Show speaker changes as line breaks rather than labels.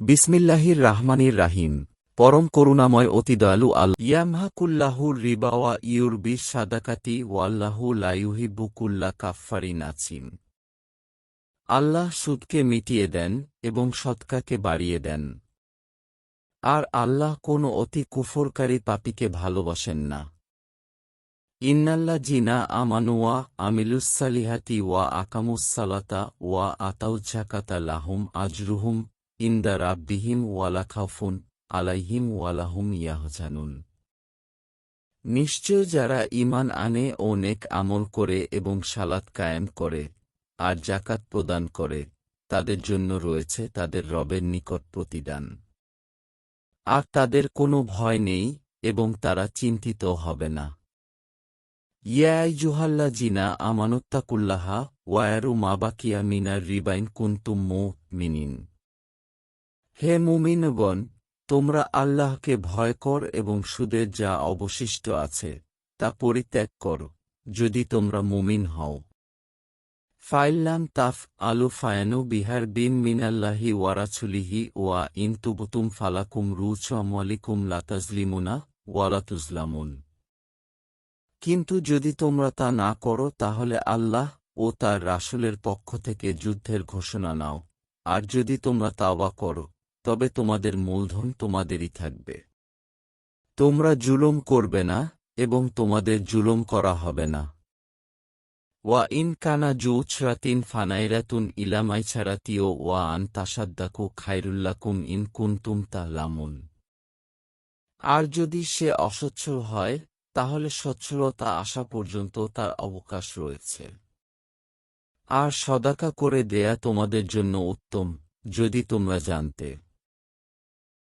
বিসমিল্লাহির রাহমানির রাহিম। পরম করুণাময় অতি দয়ালু আল ইয়ামহাকুল্লাহুর রিবাওয়া ইউরবির সাদাকাতি ওয়াল্লাহু লাইউহিব্বুকুল্লা কাফফারিন আছিম। আল্লাহ সুদকে মিটিয়ে দেন এবং সৎকাকে বাড়িয়ে দেন। আর আল্লাহ কোনো অতি কুফরকারী পাপীকে ভালোবাসেন না। ইন্নাল্লা জিনা আমানুয়া আমিলুসালিহাতি ওয়া আকামুসালাতা ওয়া আতাউজ্জাকাতা লাহুম আজরুহুম ইন্দা রাব্বিহিম ওয়ালা খাফুন আলাইহিম ওয়ালাহুম ইয়াহজানুন। নিশ্চয় যারা ঈমান আনে ও নেক আমল করে এবং সালাত কায়েম করে আর জাকাত প্রদান করে, তাদের জন্য রয়েছে তাদের রবের নিকট প্রতিদান। আর তাদের কোনো ভয় নেই এবং তারা চিন্তিত হবে না। ইয়াই জুহাল্লা জিনা আমানুত্তাকুল্লাহা ওয়ারু মাবাকিয়া মিনার রিবাইন কুন্তুম মো মিনিন হে মুমিনগণ, তোমরা আল্লাহকে ভয় কর এবং সুদের যা অবশিষ্ট আছে, তা পরিত্যাগ কর, যদি তোমরা মুমিন হও। ফাইল্লাম তাফ আলু ফায়ানু বিহার বিন মিনাল্লাহি ওয়ারাছুলিহি ওয়া ইনতুবতুম ফালাকুম রুচ আমলিকুম লাতাজলিমুনা ওয়ালাতুজলামুন কিন্তু যদি তোমরা তা না করো, তাহলে আল্লাহ ও তার রাসুলের পক্ষ থেকে যুদ্ধের ঘোষণা নাও। আর যদি তোমরা তাওবা করো তবে তোমাদের মূলধন তোমাদেরই থাকবে। তোমরা জুলুম করবে না এবং তোমাদের জুলুম করা হবে না। ওয়া ইন কানা জুছরাতিন ফানাইরাতুন ইলামাইছারাতিও ওয়া আন তাসাদ্দাকু খাইরুল্লাকুম ইন কুন্তুম লামুন আর যদি সে অসচ্ছল হয়, তাহলে সচ্ছলতা আসা পর্যন্ত তার অবকাশ রয়েছে। আর সদাকা করে দেয়া তোমাদের জন্য উত্তম, যদি তোমরা জানতে।